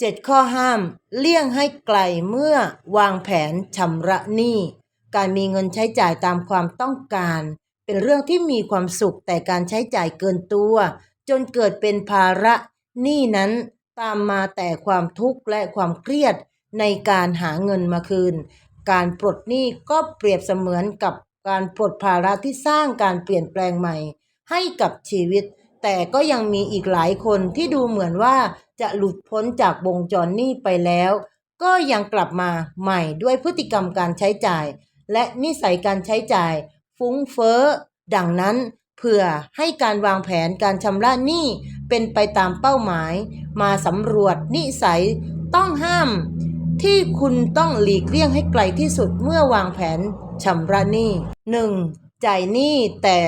7 ข้อห้าม เลี่ยงให้ไกลเมื่อวางแผนชำระหนี้ การมีเงินใช้จ่ายตามความต้องการ เป็นเรื่องที่มีความสุขแต่การใช้จ่ายเกินตัว จนเกิดเป็นภาระหนี้นั้นตามมาแต่ความทุกข์และความเครียดในการหาเงินมาคืน การปลดหนี้ก็เปรียบเสมือนกับการปลดภาระที่สร้างการเปลี่ยนแปลงใหม่ ให้กับชีวิต แต่ก็ยังมีอีกหลายคนที่ดูเหมือนว่าจะหลุดพ้นจากวงจรหนี้ไปแล้ว ก็ยังกลับมาใหม่ด้วยพฤติกรรมการใช้จ่าย และนิสัยการใช้จ่าย ฟุ้งเฟ้อ ดังนั้นเพื่อให้การวางแผนการชำระหนี้เป็นไปตามเป้าหมาย มาสำรวจนิสัยต้องห้าม ที่คุณต้องหลีกเลี่ยงให้ไกลที่สุดเมื่อวางแผนชำระหนี้ 1. จ่ายหนี้แต่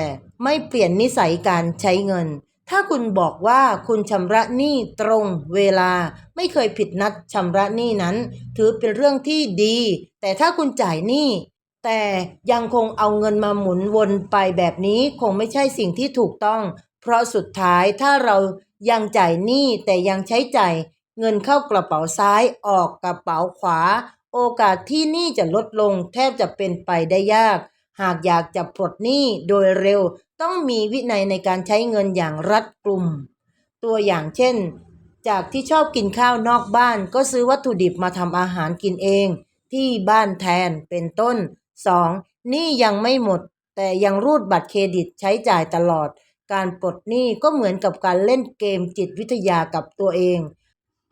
ไม่เปลี่ยนนิสัยการใช้เงิน ถ้าคุณบอกว่าคุณชำระหนี้ตรงเวลาไม่เคยผิดนัดชำระหนี้นั้น ถือเป็นเรื่องที่ดี แต่ถ้าคุณจ่ายหนี้แต่ยังคงเอาเงินมาหมุนวนไปแบบนี้คงไม่ใช่สิ่งที่ถูกต้อง เพราะสุดท้ายถ้าเรายังจ่ายหนี้แต่ยังใช้จ่ายเงินเข้ากระเป๋าซ้ายออกกระเป๋าขวา โอกาสที่หนี้จะลดลงแทบจะเป็นไปได้ยาก หากอยากจะปลดหนี้โดยเร็ว ต้องมีวินัยในการใช้เงินอย่างรัดกลุ่มตัวอย่างเช่น จากที่ชอบกินข้าวนอกบ้านก็ซื้อวัตถุดิบมาทำอาหารกินเอง ที่บ้านแทนเป็นต้น 2. นี้ยังไม่หมด แต่ยังรูดบัตรเครดิตใช้จ่ายตลอด การปลดหนี้ก็เหมือนกับการเล่นเกมจิตวิทยากับตัวเอง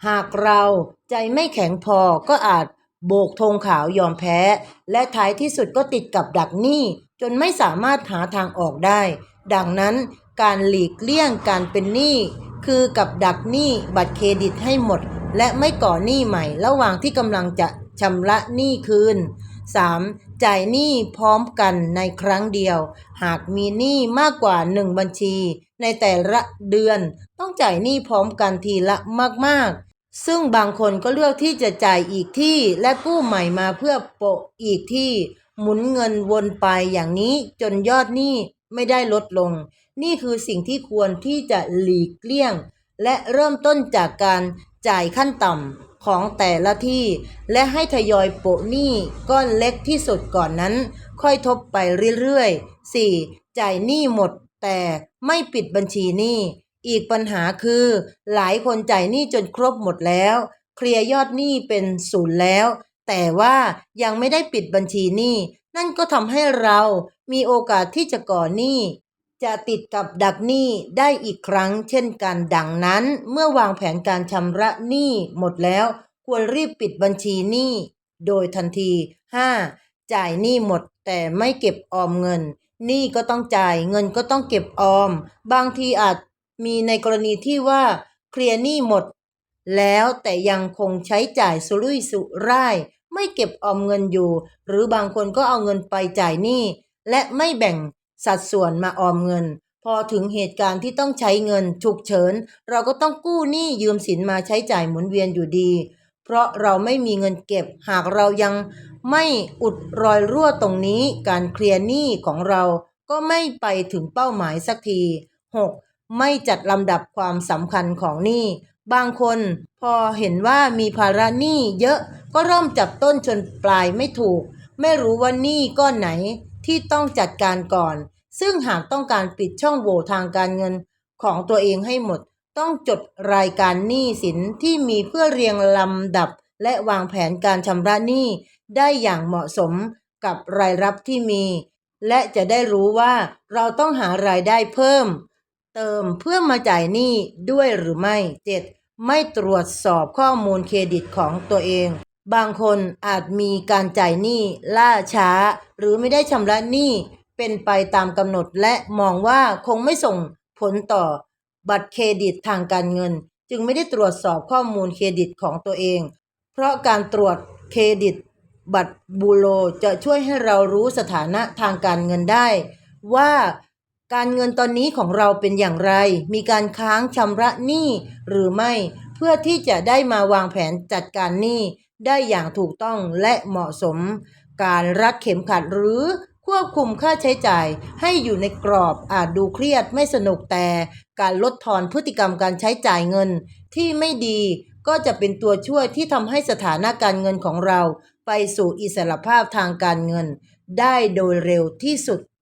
หากเราใจไม่แข็งพอก็อาจโบกธงขาวยอมแพ้ และท้ายที่สุดก็ติดกับดักหนี้ จนไม่สามารถหาทางออกได้ ดังนั้นการหลีกเลี่ยงการเป็นหนี้คือกับดักหนี้บัตรเครดิตให้หมด และไม่ก่อหนี้ใหม่ ระหว่างที่กำลังจะชำระหนี้คืน 3. จ่ายหนี้พร้อมกันในครั้งเดียว หากมีหนี้มากกว่า 1 บัญชี ในแต่ละเดือน ต้องจ่ายหนี้พร้อมกันทีละมากๆ ซึ่งบางคนก็เลือกที่จะจ่ายอีกที่และกู้ใหม่มาเพื่อโปะอีกที่ หมุนเงินวนไปอย่างนี้จนยอดหนี้ไม่ได้ลดลง นี่คือสิ่งที่ควรที่จะหลีกเลี่ยง และเริ่มต้นจากการจ่ายขั้นต่ำของแต่ละที่ และให้ทยอยโปะหนี้ก้อนเล็กที่สุดก่อนนั้น ค่อยทบไปเรื่อยๆ 4. จ่ายหนี้หมด แต่ไม่ปิดบัญชีหนี้ อีกปัญหาคือ หลายคนจ่ายหนี้จนครบหมดแล้ว เคลียร์ยอดหนี้เป็นศูนย์แล้ว แต่ว่ายังไม่ได้ปิดบัญชีหนี้ นั่นก็ทำให้เรามีโอกาสที่จะก่อหนี้ จะติดกับดักหนี้ได้อีกครั้ง เช่นกันดังนั้น เมื่อวางแผนการชำระหนี้หมดแล้ว ควรรีบปิดบัญชีหนี้ โดยทันที 5. จ่ายหนี้หมดแต่ไม่เก็บออมเงินหนี้ก็ต้องจ่ายเงินก็ต้องเก็บออม บางทีอาจมีในกรณีที่ว่าเคลียร์หนี้หมดแล้วแต่ยังคงใช้จ่ายสุรุ่ยสุร่าย ไม่เก็บออมเงินอยู่ หรือบางคนก็เอาเงินไปจ่ายหนี้และไม่แบ่งสัดส่วนมาออมเงิน พอถึงเหตุการณ์ที่ต้องใช้เงินฉุกเฉิน เราก็ต้องกู้หนี้ยืมสินมาใช้จ่ายหมุนเวียนอยู่ดี เพราะเราไม่มีเงินเก็บ หากเรายังไม่อุดรอยรั่วตรงนี้ การเคลียร์หนี้ของเราก็ไม่ไปถึงเป้าหมายสักที 6. ไม่จัดลำดับความสำคัญของหนี้ บางคนพอเห็นว่ามีภาระหนี้เยอะก็เริ่มจับต้นชนปลายไม่ถูก ไม่รู้ว่าหนี้ก้อนไหนที่ต้องจัดการก่อน ซึ่งหากต้องการปิดช่องโหว่ทางการเงินของตัวเองให้หมด ต้องจดรายการหนี้สินที่มีเพื่อเรียงลำดับ และวางแผนการชำระหนี้ได้อย่างเหมาะสมกับรายรับที่มี และจะได้รู้ว่าเราต้องหารายได้เพิ่ม เติมเพื่อมาจ่ายหนี้ด้วยหรือไม่ 7. ไม่ตรวจสอบข้อมูลเครดิตของตัวเอง บางคนอาจมีการจ่ายหนี้ล่าช้า หรือไม่ได้ชำระหนี้เป็นไปตามกำหนดและมองว่าคงไม่ส่งผลต่อ บัตรเครดิตทางการเงิน จึงไม่ได้ตรวจสอบข้อมูลเครดิตของตัวเอง เพราะการตรวจเครดิต บัตรบูโรจะช่วยให้เรารู้สถานะทางการเงินได้ ว่า การเงินตอนนี้ของเราเป็นอย่างไร มีการค้างชำระหนี้หรือไม่ เพื่อที่จะได้มาวางแผนจัดการหนี้ได้อย่างถูกต้องและเหมาะสม การรัดเข็มขัดหรือควบคุมค่าใช้จ่าย ให้อยู่ในกรอบอาจดูเครียดไม่สนุกแต่ การลดทอนพฤติกรรมการใช้จ่ายเงินที่ไม่ดีก็จะเป็นตัวช่วยที่ทำให้สถานะการเงินของเรา ไปสู่อิสรภาพทางการเงิน ได้โดยเร็วที่สุด